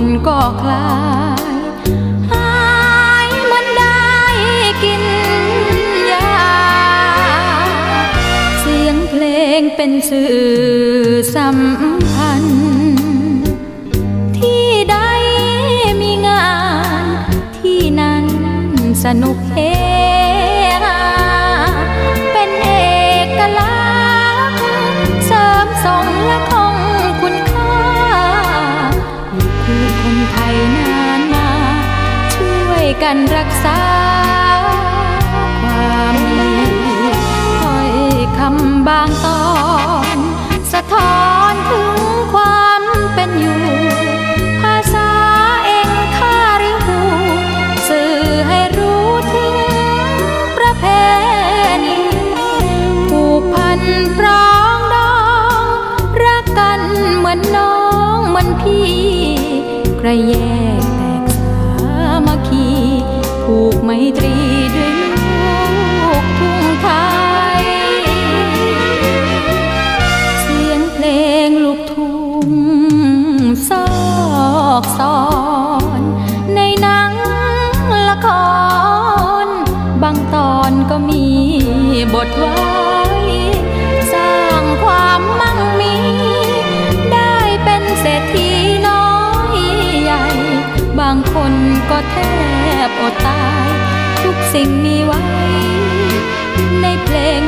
นก็คลายหายมันได้กินยา เสียงเพลงเป็นสื่อสัำ กันรักษา ความดีถ้อยคำบางตอน สะท้อนถึงความเป็นอยู่ ภาษาเองค่าหรือหูสื่อให้รู้ถึงประเพณีผูกพันปรองดอง รักกันเหมือนน้องเหมือนพี่ ใครแย บทไว้ สร้างความมั่งมี ได้เป็นเศรษฐีน้อยใหญ่ บางคนก็แทบอดตาย ทุกสิ่งมีไว้ ในเพลง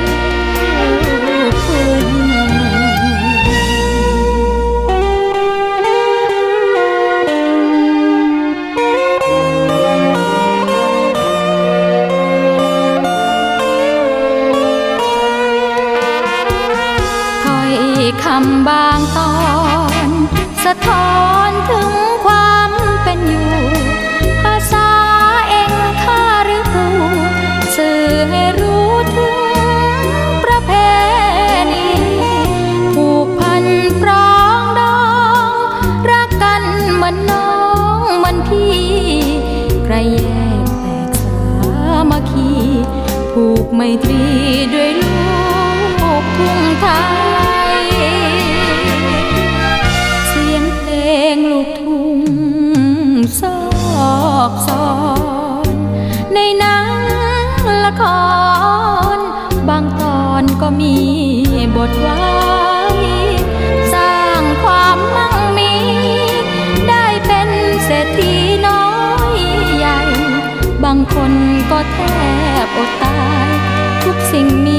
คำบางตอน สะท้อนถึงความเป็นอยู่ ภาษาเองค่าหรือผูสื่อให้รู้ถึงประเพณีผูกพันปรองดอง รักกันเหมือนน้องเหมือนพี่ใครแยกแตกสามัคคีผูกไมตรีด้วย ละคร บางตอนก็มีบทไว้สร้างความมั่งมี ได้เป็นเศรษฐีน้อยใหญ่ บางคนก็แทบอดตาย ทุกสิ่งมี